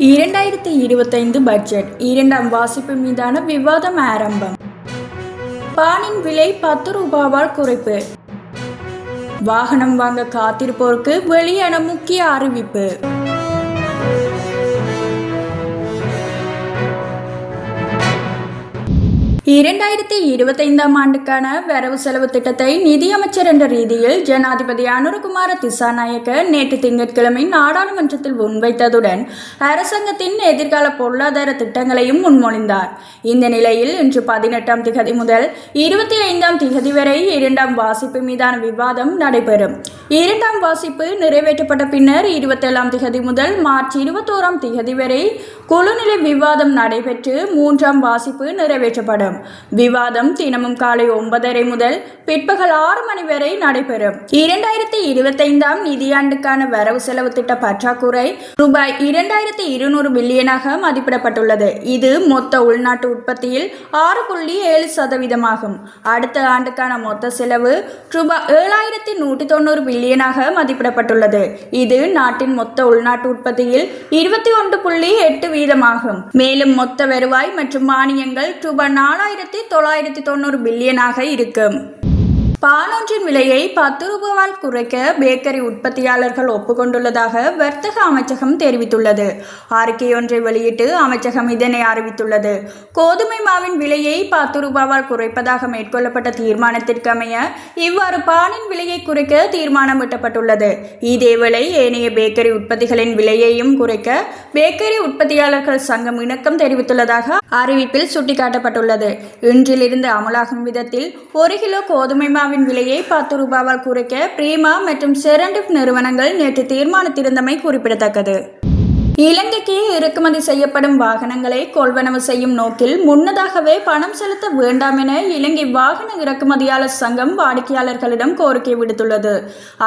இரண்டாயிரத்தி இருபத்தைந்து பட்ஜெட் இரண்டாம் வாசிப்பு மீதான விவாதம் ஆரம்பம். பானின் விலை பத்து ரூபாவால் குறைப்பு. வாகனம் வாங்க காத்திருப்போருக்கு வெளியான முக்கிய அறிவிப்பு. இரண்டாயிரத்தி இருபத்தைந்தாம் ஆண்டுக்கான வரவு செலவு திட்டத்தை நிதியமைச்சர் என்ற ரீதியில் ஜனாதிபதி அனுரகுமார திசாநாயக்க நேற்று திங்கட்கிழமை நாடாளுமன்றத்தில் முன்வைத்ததுடன் அரசாங்கத்தின் எதிர்கால பொருளாதார திட்டங்களையும் முன்மொழிந்தார். இந்த நிலையில் இன்று பதினெட்டாம் திகதி முதல் இருபத்தி ஐந்தாம் திகதி வரை இரண்டாம் வாசிப்பு மீதான விவாதம் நடைபெறும். இரண்டாம் வாசிப்பு நிறைவேற்றப்பட்ட பின்னர் இருபத்தேழாம் திகதி முதல் மார்ச் இருபத்தோராம் திகதி வரை குழுநிலை விவாதம் நடைபெற்று மூன்றாம் வாசிப்பு நிறைவேற்றப்படும். விவாதம் தினமும் காலை ஒன்பதரை முதல் பிற்பகல் ஆறு மணி வரை நடைபெறும். இரண்டாயிரத்தி இருபத்தைந்தாம் நிதியாண்டுக்கான வரவு செலவு திட்ட பற்றாக்குறை ரூபாய் இரண்டாயிரத்தி இருநூறு பில்லியனாக மதிப்பிடப்பட்டுள்ளது. இது மொத்த உள்நாட்டு உற்பத்தியில் ஆறு புள்ளி ஏழு சதவீதமாகும். அடுத்த ஆண்டுக்கான மொத்த செலவு ரூபாய் ஏழாயிரத்தி நூற்றி தொண்ணூறு பில்லியனாக மதிப்பிடப்பட்டுள்ளது. இது நாட்டின் மொத்த உள்நாட்டு உற்பத்தியில் இருபத்தி ஒன்று புள்ளி எட்டு வீதமாகும். மேலும் மொத்த வருவாய் மற்றும் மானியங்கள் ரூபாய் நாலாயிரத்தி தொள்ளாயிரத்தி தொண்ணூறு பில்லியனாக இருக்கும். பாலொன்றின் விலையை பத்து ரூபாவால் குறைக்க பேக்கரி உற்பத்தியாளர்கள் ஒப்புக்கொண்டுள்ளதாக வர்த்தக அமைச்சகம் தெரிவித்துள்ளது. அறிக்கை ஒன்றை வெளியிட்டு அமைச்சகம் இதனை அறிவித்துள்ளது. கோதுமை மாவின் விலையை பத்து ரூபாவால் குறைப்பதாக மேற்கொள்ளப்பட்ட தீர்மானத்திற்கு அமைய இவ்வாறு பாலின் விலையை குறைக்க தீர்மானம் எட்டப்பட்டுள்ளது இதேவேளை ஏனைய பேக்கரி உற்பத்திகளின் விலையையும் குறைக்க பேக்கரி உற்பத்தியாளர்கள் சங்கம் இணக்கம் தெரிவித்துள்ளதாக அறிவிப்பில் சுட்டிக்காட்டப்பட்டுள்ளது. இன்றிலிருந்து அமலாகும் விதத்தில் ஒரு கிலோ கோதுமை மாவின் விலையை பத்து ரூபாவால் குறைக்க பிரீமா மற்றும் செரண்டிப் நிறுவனங்கள் நேற்று தீர்மானித்திருந்தமை குறிப்பிடத்தக்கது. இலங்கைக்கு இறக்குமதி செய்யப்படும் வாகனங்களை கொள்வனவு செய்யும் நோக்கில் முன்னதாகவே பணம் செலுத்த வேண்டாம் என இலங்கை வாகன இறக்குமதியாளர் சங்கம் வாடிக்கையாளர்களிடம் கோரிக்கை விடுத்துள்ளது.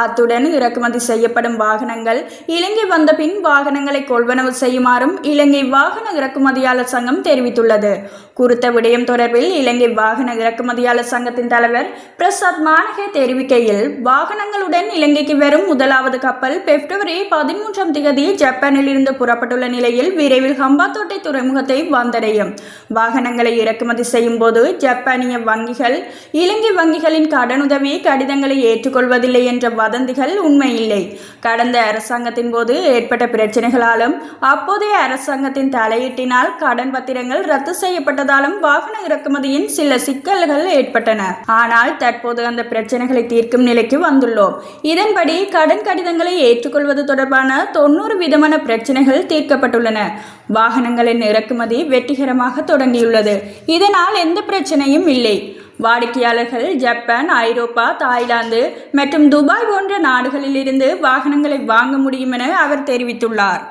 அத்துடன் இறக்குமதி செய்யப்படும் வாகனங்கள் இலங்கை வந்த பின் வாகனங்களை கொள்வனவு செய்யுமாறும் இலங்கை வாகன இறக்குமதியாளர் சங்கம் தெரிவித்துள்ளது. குறித்த விடயம் தொடர்பில் இலங்கை வாகன இறக்குமதியாளர் சங்கத்தின் தலைவர் பிரசாத் மானகே தெரிவிக்கையில் வாகனங்களுடன் இலங்கைக்கு வரும் முதலாவது கப்பல் பிப்ரவரி பதிமூன்றாம் தேதி ஜப்பானில் இருந்து புறப்பட்டுள்ள நிலையில் விரைவில் ஹம்பாத்தோட்டை துறைமுகத்தை வந்தடையும். வாகனங்களை இறக்குமதி செய்யும் போது ஜப்பானிய வங்கிகள் இலங்கை வங்கிகளின் கடனுதவி கடிதங்களை ஏற்றுக்கொள்வதில்லை என்ற வதந்திகள் உண்மையில்லை. கடந்த அரசாங்கத்தின் போது ஏற்பட்ட பிரச்சனைகளாலும் அப்போதைய அரசாங்கத்தின் தலையீட்டினால் கடன் பத்திரங்கள் ரத்து செய்யப்பட்ட செய்யப்பட்டதாலும் வாகன இறக்குமதியின் சில சிக்கல்கள் ஏற்பட்டன. ஆனால் தற்போது அந்த பிரச்சனைகளை தீர்க்கும் நிலைக்கு வந்துள்ளோம். இதன்படி கடன் கடிதங்களை ஏற்றுக்கொள்வது தொடர்பான தொண்ணூறு விதமான பிரச்சனைகள் தீர்க்கப்பட்டுள்ளன. வாகனங்களின் இறக்குமதி வெற்றிகரமாக தொடங்கியுள்ளது. இதனால் எந்த பிரச்சனையும் இல்லை. வாடிக்கையாளர்கள் ஜப்பான் ஐரோப்பா தாய்லாந்து மற்றும் துபாய் போன்ற நாடுகளிலிருந்து வாகனங்களை வாங்க முடியும் என அவர் தெரிவித்துள்ளார்.